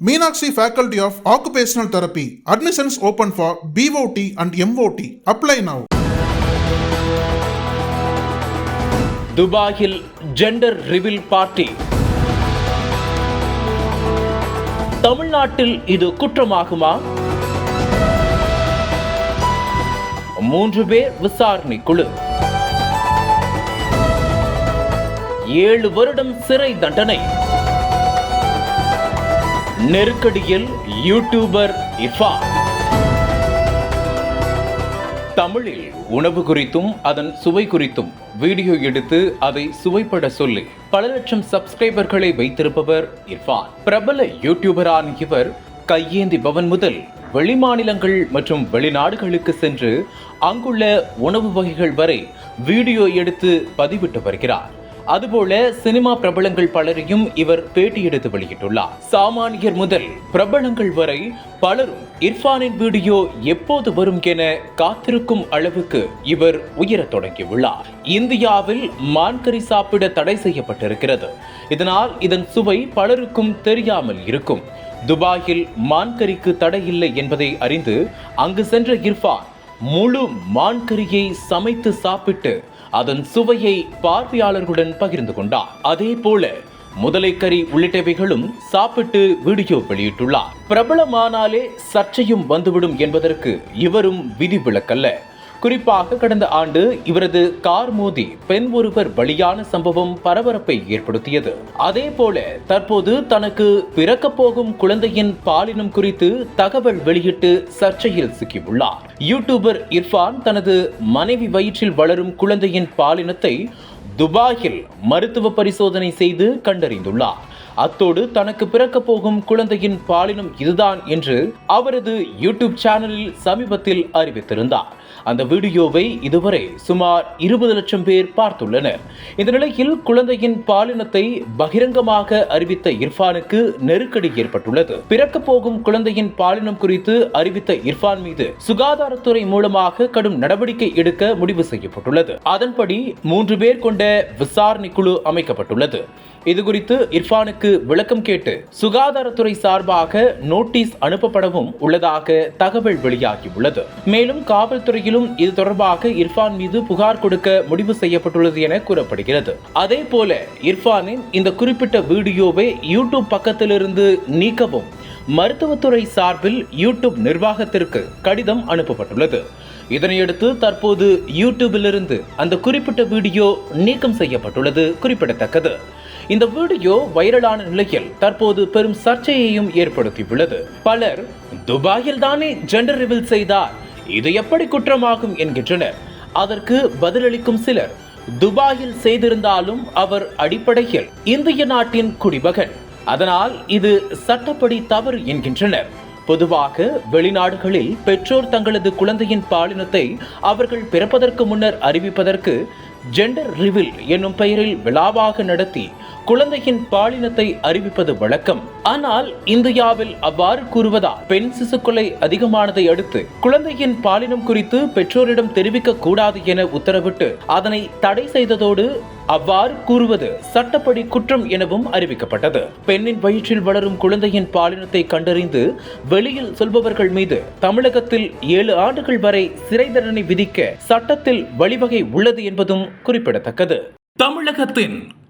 Meenakshi faculty of occupational therapy admissions open for BOT and MOT apply now துபாயில் gender reveal party தமிழ்நாட்டில் இது குற்றமாகுமா மூன்று பேர் விசாரணை குழு ஏழு வருடம் சிறை தண்டனை நெருக்கடியில் யூடியூபர் இர்ஃபான் தமிழில் உணவு குறித்தும் அதன் சுவை குறித்தும் வீடியோ எடுத்து அதை சுவைப்பட சொல்லி. பல லட்சம் சப்ஸ்கிரைபர்களை வைத்திருப்பவர் இர்ஃபான் பிரபல யூடியூபரான இவர் கையேந்தி பவன் முதல் வெளிமாநிலங்கள் மற்றும் வெளிநாடுகளுக்கு சென்று அங்குள்ள உணவு வகைகள் வரை வீடியோ எடுத்து பதிவிட்டு வருகிறார். அதுபோல சினிமா பிரபலங்கள் பலரையும் இவர் பேட்டி எடுத்து வெளியிட்டுள்ளார். சாமானியர் முதல் பிரபலங்கள் வரை பலரும் இர்ஃபானின் வீடியோ எப்போது வரும் என காத்திருக்கும் அளவுக்கு இவர் உயரத் தொடங்கியுள்ளார். இந்தியாவில் மான்கறி சாப்பிட தடை செய்யப்பட்டிருக்கிறது. இதனால் இதன் சுவை பலருக்கும் தெரியாமல் இருக்கும். துபாயில் மான்கறிக்கு தடை இல்லை என்பதை அறிந்து அங்கு சென்ற இர்ஃபான் முழு மான்கறியை சமைத்து சாப்பிட்டு அதன் சுவையை பார்வையாளர்களுடன் பகிர்ந்து கொண்டார். அதே போல முதலைக்கறி உள்ளிட்டவைகளும் சாப்பிட்டு வீடியோ வெளியிட்டுள்ளார். பிரபலமானாலே சர்ச்சையும் வந்துவிடும் என்பதற்கு இவரும் விதிவிலக்கல்ல. குறிப்பாக கடந்த ஆண்டு இவரது கார் மோதி பெண் ஒருவர் பலியான சம்பவம் பரபரப்பை ஏற்படுத்தியது. அதே போல தற்போது தனக்கு பிறக்கப் போகும் குழந்தையின் பாலினம் குறித்து தகவல் வெளியிட்டு சர்ச்சையில் சிக்கியுள்ளார். யூடியூபர் இர்ஃபான் தனது மனைவி வயிற்றில் வளரும் குழந்தையின் பாலினத்தை துபாயில் மருத்துவ பரிசோதனை செய்து கண்டறிந்துள்ளார். அத்தோடு தனக்கு பிறக்கப் போகும் குழந்தையின் பாலினம் இதுதான் என்று அவரது யூடியூப் சேனலில் சமீபத்தில் அறிவித்திருந்தார். அந்த வீடியோவை இதுவரை சுமார் இருபது லட்சம் பேர் பார்த்துள்ளனர். இந்த நிலையில் குழந்தையின் பாலினத்தை பகிரங்கமாக அறிவித்த இர்ஃபானுக்கு நெருக்கடி ஏற்பட்டுள்ளது. பிறக்க போகும் குழந்தையின் பாலினம் குறித்து அறிவித்த இர்ஃபான் மீது சுகாதாரத்துறை மூலமாக கடும் நடவடிக்கை எடுக்க முடிவு செய்யப்பட்டுள்ளது. அதன்படி மூன்று பேர் கொண்ட விசாரணை குழு அமைக்கப்பட்டுள்ளது. இதுகுறித்து இர்ஃபானுக்கு விளக்கம் கேட்டு சுகாதாரத்துறை சார்பாக நோட்டீஸ் அனுப்பப்படவும் உள்ளதாக தகவல் வெளியாகியுள்ளது. மேலும் காவல்துறை நிலையிலும் இது தொடர்பாக இர்ஃபான் மீது புகார் கொடுக்க முடிவு செய்யப்பட்டுள்ளது என கூறப்படுகிறது. அதே போல இர்ஃபானின் இந்த குறிப்பிட்ட வீடியோவை யூடியூப் பக்கத்திலிருந்து நீக்கவும் மருத்துவத்துறை சார்பில் யூடியூப் நிர்வாகத்திற்கு கடிதம் அனுப்பப்பட்டுள்ளது. இதனையடுத்து தற்போது யூடியூபிலிருந்து அந்த குறிப்பிட்ட வீடியோ நீக்கம் செய்யப்பட்டுள்ளது குறிப்பிடத்தக்கது. இந்த வீடியோ வைரலான நிலையில் தற்போது பெரும் சர்ச்சையையும் ஏற்படுத்தியுள்ளது. பலர் துபாயில் தானே ஜெண்டர் ரிவில் செய்தார்? இது எப்படி குற்றமாகும் என்கின்றனர். அதற்கு பதிலளிக்கும் சிலர் துபாயில் செய்திருந்தாலும் அவர் அடிப்படையில் இந்திய நாட்டின் குடிமகன். அதனால் இது சட்டப்படி தவறு என்கின்றனர். பொதுவாக வெளிநாடுகளில் பெற்றோர் தங்களது குழந்தையின் பாலினத்தை அவர்கள் பிறப்பதற்கு முன்னர் அறிவிப்பதற்கு ஜெண்டர் ரிவில் என்னும் பெயரில் விழாவாக நடத்தி குழந்தையின் பாலினத்தை அறிவிப்பது வழக்கம். ஆனால் இந்தியாவில் அவ்வாறு கூறுவதால் பெண் சிசு கொலை அதிகமானதை அடுத்து குழந்தையின் பாலினம் குறித்து பெற்றோரிடம் தெரிவிக்க கூடாது என உத்தரவிட்டு அதனை தடை செய்ததோடு அவ்வாறு கூறுவது சட்டப்படி குற்றம் எனவும் அறிவிக்கப்பட்டது. பெண்ணின் வயிற்றில் வளரும் குழந்தையின் பாலினத்தை கண்டறிந்து வெளியில் சொல்பவர்கள் மீது தமிழகத்தில் ஏழு ஆண்டுகள் வரை சிறை தண்டனை விதிக்க சட்டத்தில் வழிவகை உள்ளது என்பதும் குறிப்பிடத்தக்கது. தமிழகத்தின்